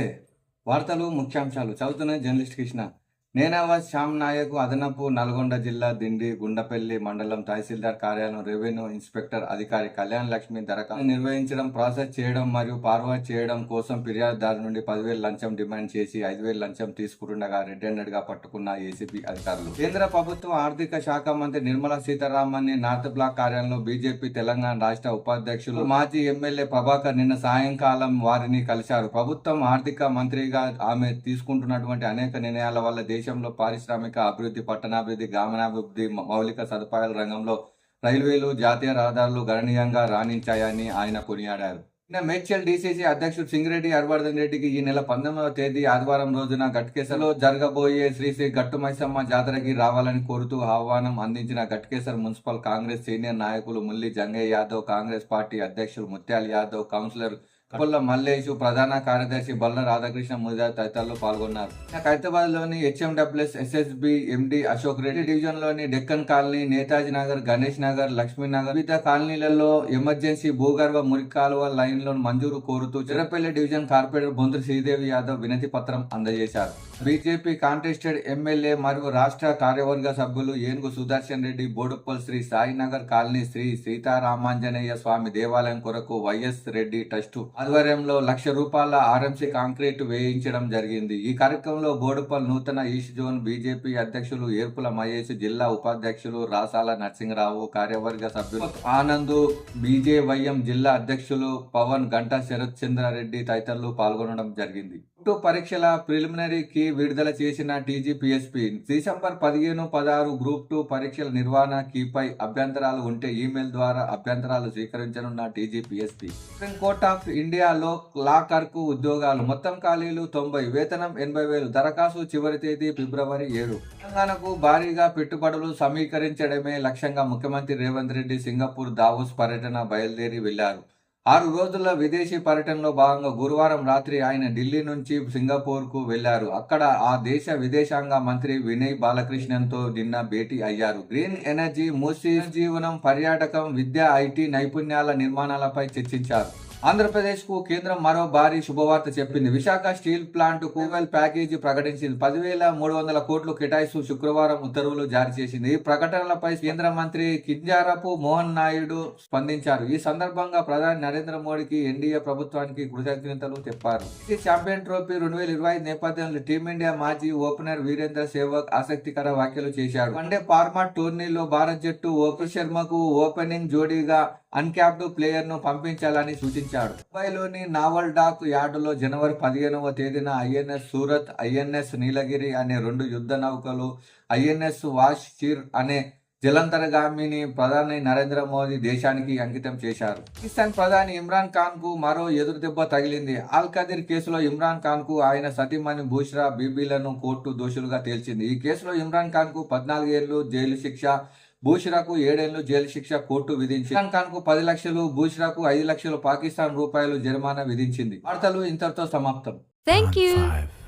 నమస్తే. వార్తలు ముఖ్యాంశాలు చదువుతున్న జర్నలిస్ట్ కృష్ణ. నేనవ శ్యామ్ నాయక్ అదనపు నల్గొండ జిల్లా దిండి గుండపల్లి మండలం తహసీల్దార్ కార్యాలయం రెవెన్యూ ఇన్స్పెక్టర్ అధికారి కళ్యాణ్ లక్ష్మి దరఖాస్తు నిర్వహించడం ప్రాసెస్ చేయడం మరియు ఫార్వర్డ్ చేయడం కోసం ఫిర్యాదుదారు నుండి పదివేలు లంచం డిమాండ్ చేసి ఐదు వేలు లంచం తీసుకుంటుండగా రెడ్ హ్యాండెడ్గా పట్టుకున్న ఏసీబీ అధికారులు. కేంద్ర ప్రభుత్వ ఆర్థిక శాఖ మంత్రి నిర్మలా సీతారామన్ని నార్త్ బ్లాక్ కార్యాలయంలో బీజేపీ తెలంగాణ రాష్ట్ర ఉపాధ్యక్షులు మాజీ ఎమ్మెల్యే ప్రభాకర్ నిన్న సాయంకాలం వారిని కలిశారు. ప్రభుత్వం ఆర్థిక మంత్రిగా ఆమె తీసుకుంటున్నటువంటి అనేక నిర్ణయాల వల్ల దేశంలో పారిశ్రామిక అభివృద్ధి పట్టణాభివృద్ధి గ్రామీణాభివృద్ధి మౌలిక సదుపాయాల రంగంలో రైల్వేలు జాతీయ రహదారులు గణనీయంగా రాణించాయని ఆయన కొనియాడారు. నిన్న మేడ్చల్ డీసీసీ అధ్యక్షుడు సింగిరెడ్డి హర్వర్ధన్ రెడ్డికి ఈ నెల పంతొమ్మిదవ తేదీ ఆదివారం రోజున గట్కేసర్లో జరగబోయే శ్రీ శ్రీ గట్టు మైసమ్మ జాతరకి రావాలని కోరుతూ ఆహ్వానం అందించిన గట్కేసర్ మున్సిపల్ కాంగ్రెస్ సీనియర్ నాయకులు ముల్లి జంగయ్య యాదవ్ కాంగ్రెస్ పార్టీ అధ్యక్షులు ముత్యాల యాదవ్ కౌన్సిలర్ కొల్ల మల్లేషు ప్రధాన కార్యదర్శి బల్ల రాధాకృష్ణ ముజా తదితరులు పాల్గొన్నారు. హైదరాబాద్లోని HMWS SSB MD Ashok Reddy డివిజన్లోని డెక్కన్ కాలనీ నేతాజీ నగర్ గణేష్ నగర్ లక్ష్మీ నగర్ వివిధ కాలనీలలో ఎమర్జెన్సీ భూగర్భ మురికి కాలువ లో మంజూరు కోరుతూ చిరపల్లి డివిజన్ కార్పొరేటర్ బొంద్రు శ్రీదేవి యాదవ్ వినతి పత్రం అందజేశారు. బీజేపీ కాంటెస్టెడ్ ఎమ్మెల్యే మరియు రాష్ట్ర కార్యవర్గ సభ్యులు ఏనుగు సుదర్శన్ రెడ్డి బోడుప్పల్ శ్రీ సాయినగర్ కాలనీ శ్రీ సీతారామాంజనేయ స్వామి దేవాలయం కొరకు వైఎస్ రెడ్డి ట్రస్టు ఆధ్వర్యంలో లక్ష రూపాయల ఆర్ఎంసీ కాంక్రీట్ వేయించడం జరిగింది. ఈ కార్యక్రమంలో బోడుపల్ నూతన ఈస్ట్ జోన్ బీజేపీ అధ్యక్షులు ఏర్పుల మహేష్ జిల్లా ఉపాధ్యక్షులు రాసాల నరసింహరావు కార్యవర్గ సభ్యులు ఆనంద్ బీజేవైఎం జిల్లా అధ్యక్షులు పవన్ గంటా శరత్ చంద్రారెడ్డి తదితరులు పాల్గొనడం జరిగింది. టూ పరీక్షల ప్రిలిమినరీకి విడుదల చేసిన టీజీపీఎస్పీ డిసెంబర్ పదిహేను పదహారు గ్రూప్ టూ పరీక్షల నిర్వహణ కీపై అభ్యంతరాలు ఉంటే ఈమెయిల్ ద్వారా అభ్యంతరాలు స్వీకరించనున్న టీజీపీఎస్పీ. సుప్రీం కోర్ట్ ఆఫ్ ఇండియాలో క్లాకర్కు ఉద్యోగాలు. మొత్తం ఖాళీలు తొంభై వేతనం ఎనభై వేలు. దరఖాస్తు చివరి తేదీ ఫిబ్రవరి ఏడు. తెలంగాణకు భారీగా పెట్టుబడులు సమీకరించడమే లక్ష్యంగా ముఖ్యమంత్రి రేవంత్ రెడ్డి సింగపూర్ దావోస్ పర్యటన బయలుదేరి వెళ్ళారు. ఆరు రోజుల విదేశీ పర్యటనలో భాగంగా గురువారం రాత్రి ఆయన ఢిల్లీ నుంచి సింగపూర్కు వెళ్ళారు. అక్కడ ఆ దేశ విదేశాంగ మంత్రి వినయ్ బాలకృష్ణన్తో నిన్న భేటీ అయ్యారు. గ్రీన్ ఎనర్జీ మూసీ జీవనం పర్యాటకం విద్య ఐటీ నైపుణ్యాల నిర్మాణాలపై చర్చించారు. ఆంధ్రప్రదేశ్కు కేంద్రం మరో భారీ శుభవార్త చెప్పింది. విశాఖ స్టీల్ ప్లాంట్ కూవెల్ ప్యాకేజీ ప్రకటించింది. పదివేల మూడు వందల కోట్లు కేటాయిస్తూ శుక్రవారం ఉత్తర్వులు జారీ చేసింది. ఈ ప్రకటనలపై కేంద్ర మంత్రి కింజారపు మోహన్ నాయుడు స్పందించారు. ఈ సందర్భంగా ప్రధాని నరేంద్ర మోడీకి ఎన్డీఏ ప్రభుత్వానికి కృతజ్ఞతలు చెప్పారు. ఈ ఛాంపియన్ ట్రోఫీ రెండు వేల ఇరవై ఐదు నేపథ్యంలో టీమిండియా మాజీ ఓపెనర్ వీరేంద్ర సేవక్ ఆసక్తికర వ్యాఖ్యలు చేశారు. వన్డే ఫార్మాట్ టోర్నీలో భారత్ జట్టు ఓపి శర్మకు ఓపెనింగ్ జోడీగా అన్క్యాప్డ్ ప్లేయర్ను పంపించాలని సూచించాడు. ముంబైలోని నావల్ డాక్ యార్డులో జనవరి పదిహేనవ తేదీన ఐఎన్ఎస్ సూరత్ ఐఎన్ఎస్ నీలగిరి అనే రెండు యుద్ధ నౌకలు ఐఎన్ఎస్ వాష్ చీర్ అనే జలంతరగామిని ప్రధాని నరేంద్ర మోదీ దేశానికి అంకితం చేశారు. పాకిస్తాన్ ప్రధాని ఇమ్రాన్ ఖాన్కు మరో ఎదురు దెబ్బ తగిలింది. అల్ ఖదీర్ కేసులో ఇమ్రాన్ ఖాన్కు ఆయన సతీమణి బూష్రా బీబీలను కోర్టు దోషులుగా తేల్చింది. ఈ కేసులో ఇమ్రాన్ ఖాన్కు పద్నాలుగేళ్ళు జైలు శిక్ష బూష్రాకు ఏడేళ్ళు జైలు శిక్ష కోర్టు విధించి ఇమ్రాన్ ఖాన్కు పది లక్షలు బూష్రాకు ఐదు లక్షలు పాకిస్తాన్ రూపాయలు జరిమానా విధించింది వార్తలు ఇంతటితో సమాప్తం you. Five.